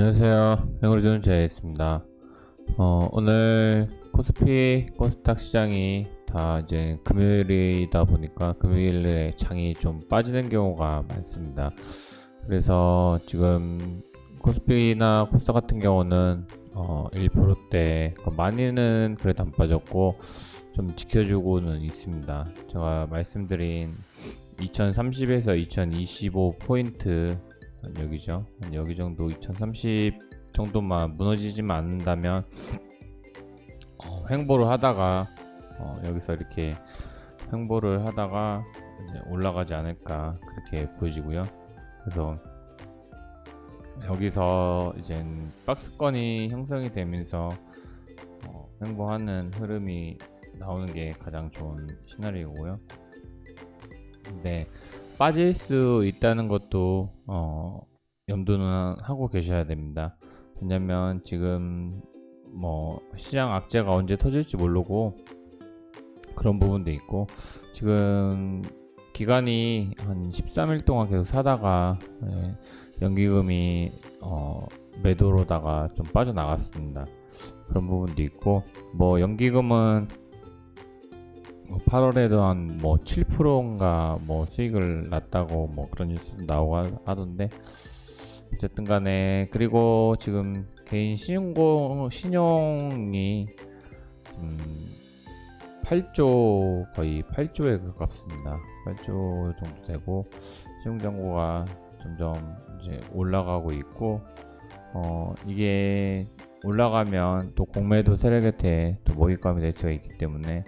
안녕하세요. 행우리존 제이입니다. 어, 오늘 코스피 코스닥 시장이 다 이제 금요일이다 보니까 금요일에 장이 좀 빠지는 경우가 많습니다. 그래서 지금 코스피나 코스닥 같은 경우는 어, 1%대 많이는 그래도 안 빠졌고 좀 지켜주고는 있습니다. 제가 말씀드린 2030에서 2025 포인트 한 여기죠. 한 여기 정도 2030 정도만 무너지지만 않는다면 어, 횡보를 하다가 어, 여기서 이렇게 횡보를 하다가 올라가지 않을까 그렇게 보여지고요. 그래서 여기서 이제 박스권이 형성이 되면서 어, 횡보하는 흐름이 나오는 게 가장 좋은 시나리오고요. 네. 빠질 수 있다는 것도 어, 염두는 하고 계셔야 됩니다. 왜냐면 지금 뭐 시장 악재가 언제 터질지 모르고 그런 부분도 있고 지금 기간이 한 13일 동안 계속 사다가 예, 연기금이 어, 매도로다가 좀 빠져나갔습니다. 그런 부분도 있고 뭐 연기금은 8월에도 뭐한뭐 7%인가 뭐 수익을 났다고 뭐 그런 뉴스 나오고 하던데 어쨌든 간에 그리고 지금 개인 신용고 신용이 음 8조 거의 8조에 가깝습니다. 8조 정도 되고 신용잔고가 점점 이제 올라가고 있고 어 이게 올라가면 또 공매도 세력 곁에 또 먹잇감이 될 수가 있기 때문에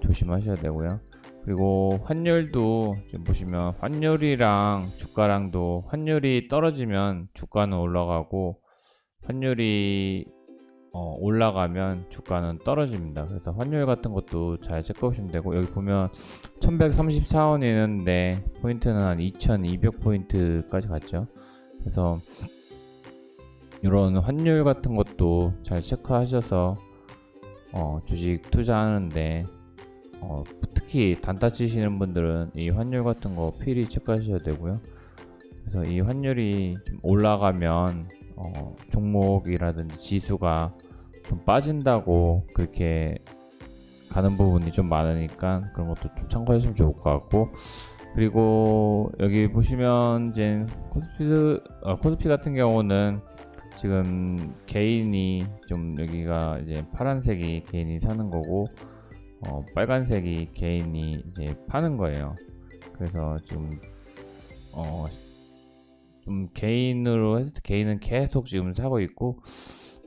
조심하셔야 되고요. 그리고 환율도 지금 보시면 환율이랑 주가랑도 환율이 떨어지면 주가는 올라가고 환율이 어, 올라가면 주가는 떨어집니다. 그래서 환율 같은 것도 잘 체크하시면 되고 여기 보면 1134원 이는데 포인트는 한 2200포인트까지 갔죠. 그래서 이런 환율 같은 것도 잘 체크하셔서 어, 주식 투자하는데 어, 특히 단타 치시는 분들은 이 환율 같은 거 필히 체크하셔야 되고요. 그래서 이 환율이 좀 올라가면 어, 종목이라든지 지수가 좀 빠진다고 그렇게 가는 부분이 좀 많으니까 그런 것도 좀 참고하시면 좋을 것 같고 그리고 여기 보시면 이제 코스피, 어, 코스피 같은 경우는 지금 개인이 좀 여기가 이제 파란색이 개인이 사는 거고 어, 빨간색이 개인이 이제 파는 거예요. 그래서 지금 어, 좀 개인으로 때 개인은 계속 지금 사고 있고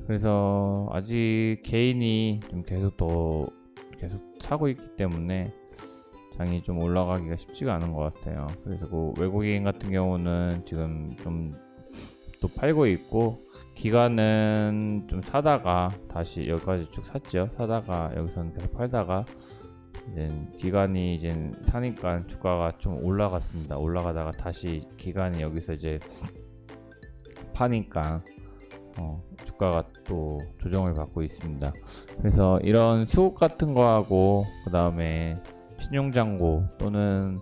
그래서 아직 개인이 좀 계속 더 계속 사고 있기 때문에 장이 좀 올라가기가 쉽지가 않은 것 같아요. 그래서 그 외국인 같은 경우는 지금 좀 또 팔고 있고 기간은 좀 사다가 다시 여기까지 쭉 샀죠. 사다가 여기서는 계속 팔다가 이제 기간이 이제 사니까 주가가 좀 올라갔습니다. 올라가다가 다시 기간이 여기서 이제 파니까 어, 주가가 또 조정을 받고 있습니다. 그래서 이런 수급 같은 거하고 그 다음에 신용장고 또는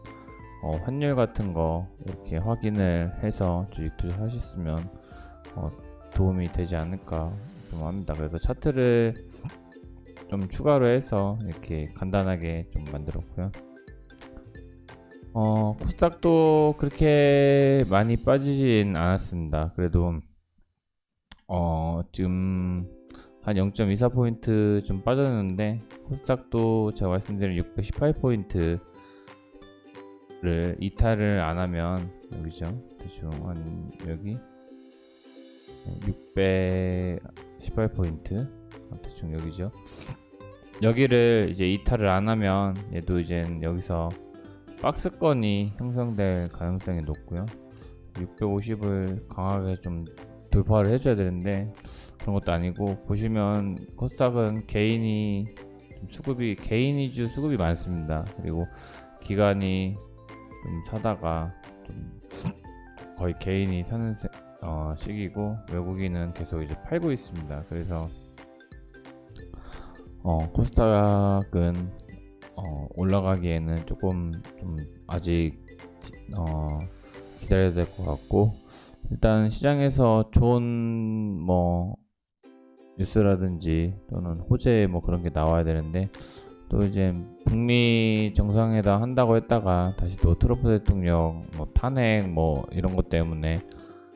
어, 환율 같은 거 이렇게 확인을 해서 주식 투자하셨으면 어, 도움이 되지 않을까 좀 합니다. 그래서 차트를 좀 추가로 해서 이렇게 간단하게 좀 만들었고요. 어, 코스닥도 그렇게 많이 빠지진 않았습니다. 그래도 어, 지금 한 0.24포인트 좀 빠졌는데 코스닥도 제가 말씀드린 618포인트를 이탈을 안 하면 여기죠. 대충 한 여기 618포인트? 대충 여기죠. 여기를 이제 이탈을 안 하면 얘도 이제 여기서 박스권이 형성될 가능성이 높고요. 650을 강하게 좀 돌파를 해줘야 되는데 그런 것도 아니고 보시면 코스닥은 개인이 수급이 개인 위주 수급이 많습니다. 그리고 기간이 좀 사다가 좀 거의 개인이 사는 어, 시기고 외국인은 계속 이제 팔고 있습니다. 그래서 어, 코스닥은 어, 올라가기에는 조금 좀 아직 어, 기다려야 될 것 같고 일단 시장에서 좋은 뭐 뉴스라든지 또는 호재 뭐 그런 게 나와야 되는데 또 이제 북미 정상회담 한다고 했다가 다시 또 트럼프 대통령 뭐 탄핵 뭐 이런 것 때문에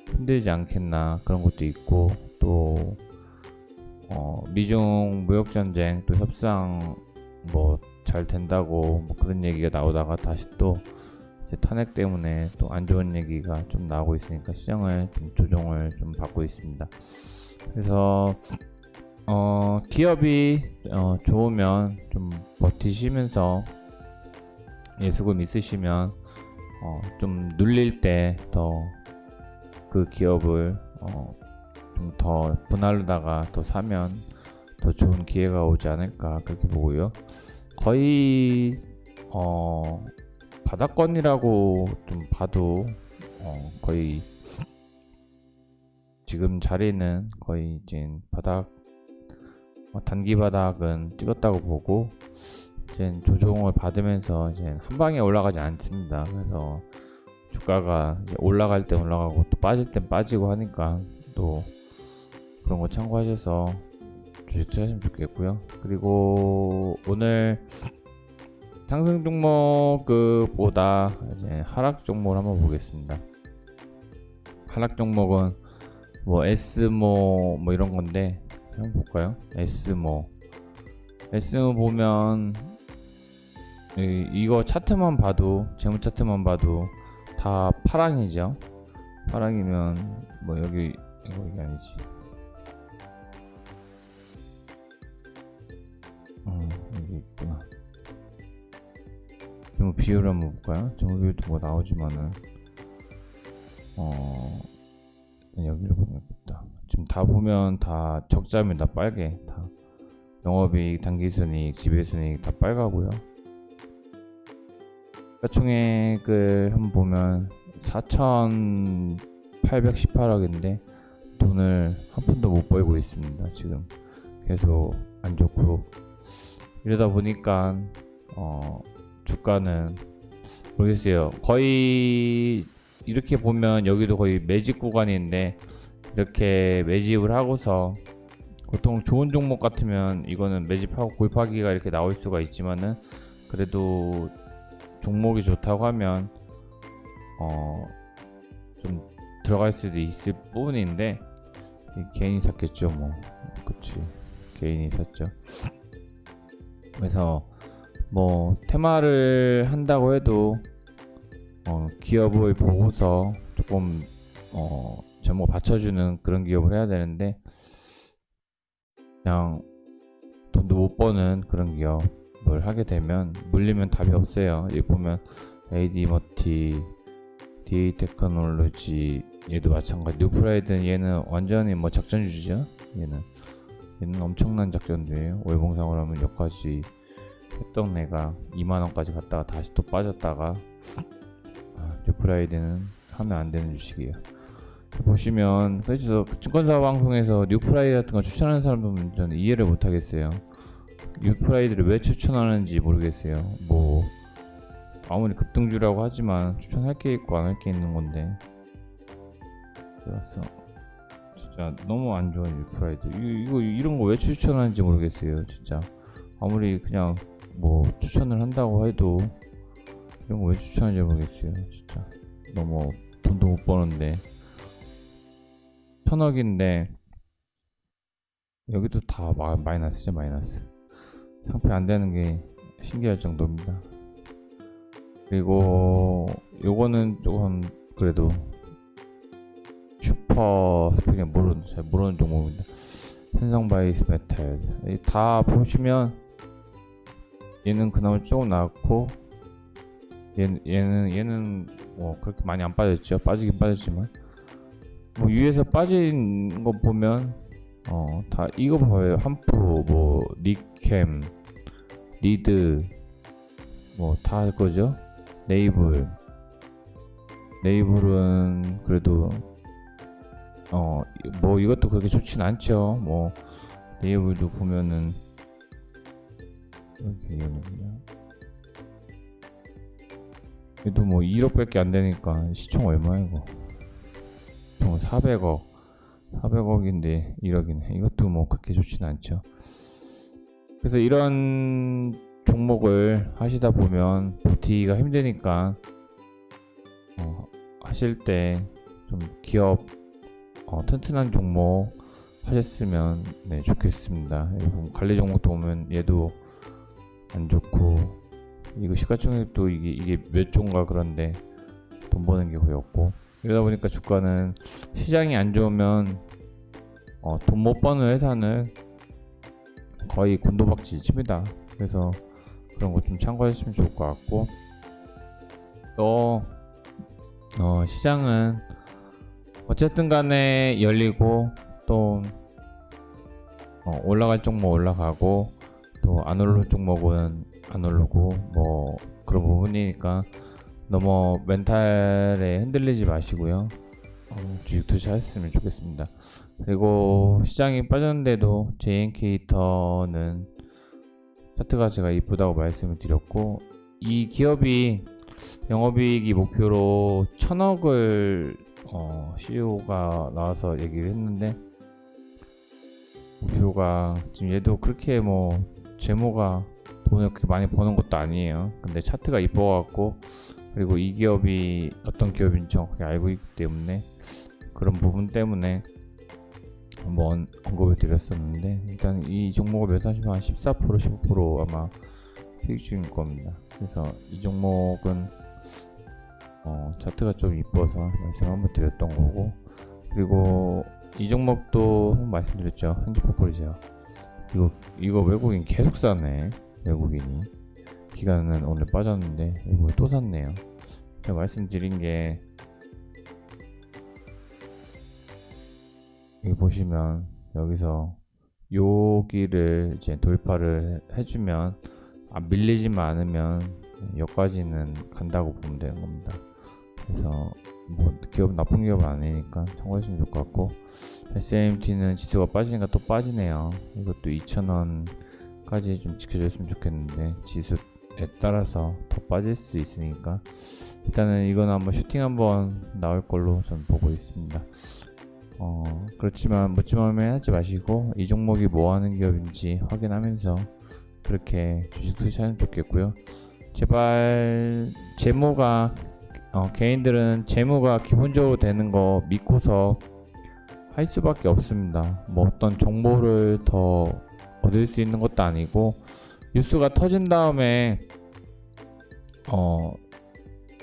힘들지 않겠나 그런 것도 있고 또 어, 미중 무역 전쟁 또 협상 뭐 잘 된다고 뭐 그런 얘기가 나오다가 다시 또 탄핵 때문에 또 안 좋은 얘기가 좀 나오고 있으니까 시장을 좀 조정을 좀 받고 있습니다. 그래서 어, 기업이 어, 좋으면 좀 버티시면서 예수금 있으시면 어, 좀 눌릴 때 더 그 기업을 어, 좀 더 분할로다가 더 사면 더 좋은 기회가 오지 않을까 그렇게 보고요. 거의 어, 바닥권이라고 좀 봐도 어, 거의 지금 자리는 거의 이제 바닥 어, 단기 바닥은 찍었다고 보고 이제 조정을 받으면서 이제 한 방에 올라가지 않습니다. 그래서 주가가 올라갈 때 올라가고 또 빠질 땐 빠지고 하니까 또 그런 거 참고하셔서 주식 투자하시면 좋겠고요. 그리고 오늘 상승 종목보다 이제 하락 종목을 한번 보겠습니다. 하락 종목은 뭐 S모 뭐 이런 건데 한번 볼까요? S모 S모 보면 이, 이거 차트만 봐도 재무 차트만 봐도 다 파랑이죠. 파랑이면 뭐 여기 이거 이게 아니지. 어 여기 있구나. 좀 비율을 한번 볼까요? 정보 비율도 뭐 나오지만은 어 여기를 보내겠다. 지금 다 보면 다 적자입니다. 빨개 다 영업이익, 당기순이익, 지배순이익 다 빨가고요. 가총액을 한번 보면 4,818억인데 돈을 한 푼도 못 벌고 있습니다. 지금 계속 안 좋고 이러다 보니까 어 주가는 모르겠어요. 거의 이렇게 보면 여기도 거의 매집 구간인데 이렇게 매집을 하고서 보통 좋은 종목 같으면 이거는 매집하고 골파기가 이렇게 나올 수가 있지만은 그래도 종목이 좋다고 하면 어 좀 들어갈 수도 있을 부분인데 개인이 샀겠죠 뭐. 그치. 개인이 샀죠. 그래서 뭐 테마를 한다고 해도 어, 기업을 보고서 조금 어, 제목 받쳐주는 그런 기업을 해야 되는데 그냥 돈도 못 버는 그런 기업 을 하게 되면 물리면 답이 없어요. 여기 보면 AD 머티, DA 테크놀로지 얘도 마찬가지. 뉴프라이드는 얘는 완전히 뭐 작전주죠. 얘는 얘는 엄청난 작전주예요. 월봉상으로 하면 여기까지 했던 애가 2만원까지 갔다가 다시 또 빠졌다가 아, 뉴프라이드는 하면 안 되는 주식이에요. 보시면 그래서 증권사 방송에서 뉴프라이드 같은 거 추천하는 사람들은 저는 이해를 못 하겠어요. 뉴프라이드를 왜 추천하는지 모르겠어요. 뭐 아무리 급등주라고 하지만 추천할 게 있고 안 할 게 있는 건데. 그래서 진짜 너무 안 좋아요 뉴프라이드. 이, 이거 이런 거 왜 추천하는지 모르겠어요 진짜. 아무리 그냥 뭐 추천을 한다고 해도 이런 거 왜 추천하는지 모르겠어요 진짜. 너무 돈도 못 버는데. 천억인데 여기도 다 마, 마이너스죠 마이너스 상패 안 되는 게 신기할 정도입니다. 그리고 요거는 조금 그래도 슈퍼 스피닝 모르는 잘 모르는 종목입니다. 현상 바이스 메탈. 이다 보시면 얘는 그나마 조금 나았고 얘는 얘는 얘는 뭐 그렇게 많이 안 빠졌죠. 빠지긴 빠졌지만. 뭐 위에서 빠진 거 보면 어 다 이거 봐요. 한프 뭐 니캠 리드 뭐 다 할 거죠? 네이블. 네이블은 그래도 어 뭐 이것도 그렇게 좋진 않죠. 뭐 네이블도 보면은 이렇게 얘기하는구나. 얘도 뭐 1억밖에 안 되니까 시총 얼마 이거? 보통 400억 400억인데 1억이네. 이것도 뭐 그렇게 좋진 않죠. 그래서 이런 종목을 하시다 보면 버티기가 힘드니까 어, 하실 때 좀 기업 어, 튼튼한 종목 하셨으면 네, 좋겠습니다. 관리 종목도 보면 얘도 안 좋고 이거 시가총액도 이게 이게 몇 종가 그런데 돈 버는 게 거의 없고 이러다 보니까 주가는 시장이 안 좋으면 어, 돈 못 버는 회사는 거의 곤도박질 칩니다. 그래서 그런 거 좀 참고하시면 좋을 것 같고 또 어, 시장은 어쨌든 간에 열리고 또 어, 올라갈 종목 올라가고 또안 오를 종목은 안 오르고 뭐 그런 부분이니까 너무 멘탈에 흔들리지 마시고요 어, 주식 투자했으면 좋겠습니다 그리고 시장이 빠졌는데도 JNK터는 차트 가치가 이쁘다고 말씀을 드렸고 이 기업이 영업이익이 목표로 천억을 어, CEO가 나와서 얘기를 했는데 목표가 지금 얘도 그렇게 뭐 재무가 돈을 그렇게 많이 버는 것도 아니에요. 근데 차트가 이뻐갖고 그리고 이 기업이 어떤 기업인지 정확하게 알고 있기 때문에 그런 부분 때문에 한번 언급을 드렸었는데 일단 이 종목을 매수하시면 한14% 15% 아마 수익 중일 겁니다. 그래서 이 종목은 어, 차트가 좀 이뻐서 말씀 한번 드렸던 거고 그리고 이 종목도 말씀드렸죠. 현지포콜이죠. 이거 이거 외국인 계속 사네 외국인이 기간은 오늘 빠졌는데 이거 또 샀네요 제가 말씀드린 게 여기 보시면 여기서 여기를 이제 돌파를 해주면 아, 밀리지만 않으면 여기까지는 간다고 보면 되는 겁니다. 그래서 뭐 기업 나쁜 기업은 아니니까 참고하시면 좋을 것 같고 SMT는 지수가 빠지니까 또 빠지네요. 이것도 2,000원까지 좀 지켜줬으면 좋겠는데 지수에 따라서 더 빠질 수도 있으니까 일단은 이거는 한번 슈팅 한번 나올 걸로 전 보고 있습니다. 어, 그렇지만 묻지마음에 하지 마시고 이 종목이 뭐 하는 기업인지 확인하면서 그렇게 주식 투자하면 좋겠고요. 제발 재무가 어, 개인들은 재무가 기본적으로 되는 거 믿고서 할 수밖에 없습니다. 뭐 어떤 정보를 더 얻을 수 있는 것도 아니고 뉴스가 터진 다음에 어,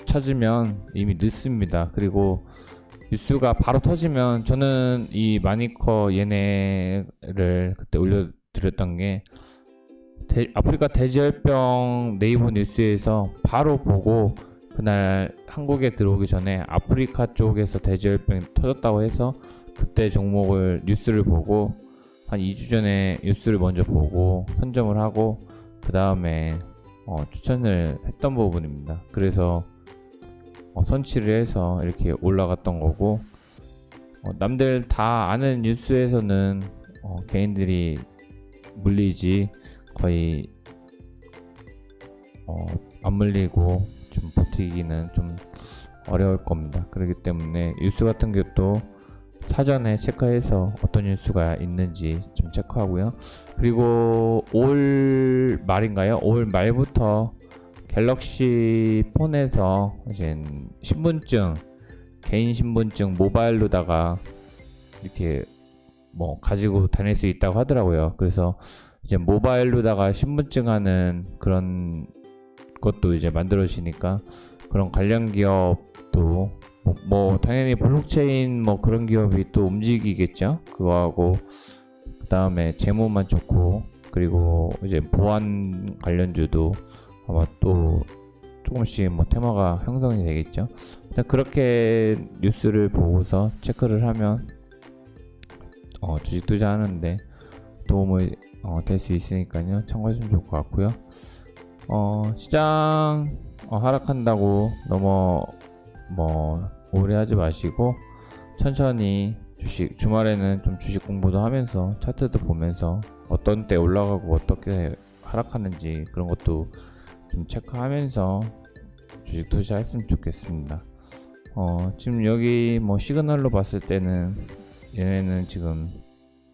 찾으면 이미 늦습니다. 그리고 뉴스가 바로 터지면 저는 이 마니커 얘네를 그때 올려드렸던 게 대- 아프리카 돼지열병 네이버 뉴스에서 바로 보고 그날 한국에 들어오기 전에 아프리카 쪽에서 돼지열병이 터졌다고 해서 그때 종목을 뉴스를 보고 한 2주 전에 뉴스를 먼저 보고 선점을 하고 그 다음에 어, 추천을 했던 부분입니다. 그래서 어, 선취를 해서 이렇게 올라갔던 거고 어, 남들 다 아는 뉴스에서는 어, 개인들이 물리지 거의 어, 안 물리고 좀 버티기는 좀 어려울 겁니다. 그렇기 때문에 뉴스 같은 것도 사전에 체크해서 어떤 뉴스가 있는지 좀 체크하고요. 그리고 올 말인가요? 올 말부터 갤럭시 폰에서 이제 신분증, 개인 신분증 모바일로다가 이렇게 뭐 가지고 다닐 수 있다고 하더라고요. 그래서 이제 모바일로다가 신분증 하는 그런 것도 이제 만들어지니까 그런 관련 기업도 뭐, 뭐 당연히 블록체인 뭐 그런 기업이 또 움직이겠죠. 그거하고 그 다음에 재무만 좋고 그리고 이제 보안 관련주도 아마 또 조금씩 뭐 테마가 형성이 되겠죠. 일단 그렇게 뉴스를 보고서 체크를 하면 어, 주식 투자하는데 도움을 어, 될 수 있으니까요. 참고하시면 좋을 것 같고요. 어, 시장 어, 하락한다고 너무 뭐 오래 하지 마시고 천천히 주식 주말에는 좀 주식 공부도 하면서 차트도 보면서 어떤 때 올라가고 어떻게 하락하는지 그런 것도 좀 체크하면서 주식 투자했으면 좋겠습니다. 어, 지금 여기 뭐 시그널로 봤을 때는 얘네는 지금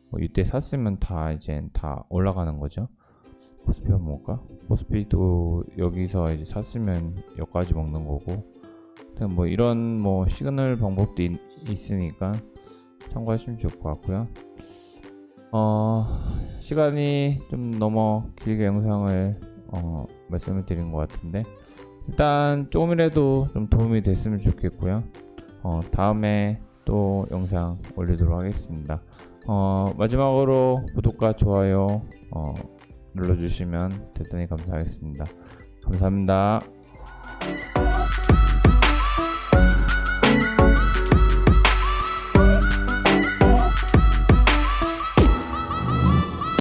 뭐 이때 샀으면 다 이제 다 올라가는 거죠. 코스피가 뭘까? 코스피도 여기서 이제 샀으면 여기까지 먹는 거고. 뭐 이런 뭐 시그널 방법도 있, 있으니까 참고하시면 좋을 것 같고요. 어, 시간이 좀 너무 길게 영상을 어, 말씀을 드린 것 같은데 일단 조금이라도 좀 도움이 됐으면 좋겠고요. 어, 다음에 또 영상 올리도록 하겠습니다. 어, 마지막으로 구독과 좋아요 어, 눌러주시면 대단히 감사하겠습니다. 감사합니다.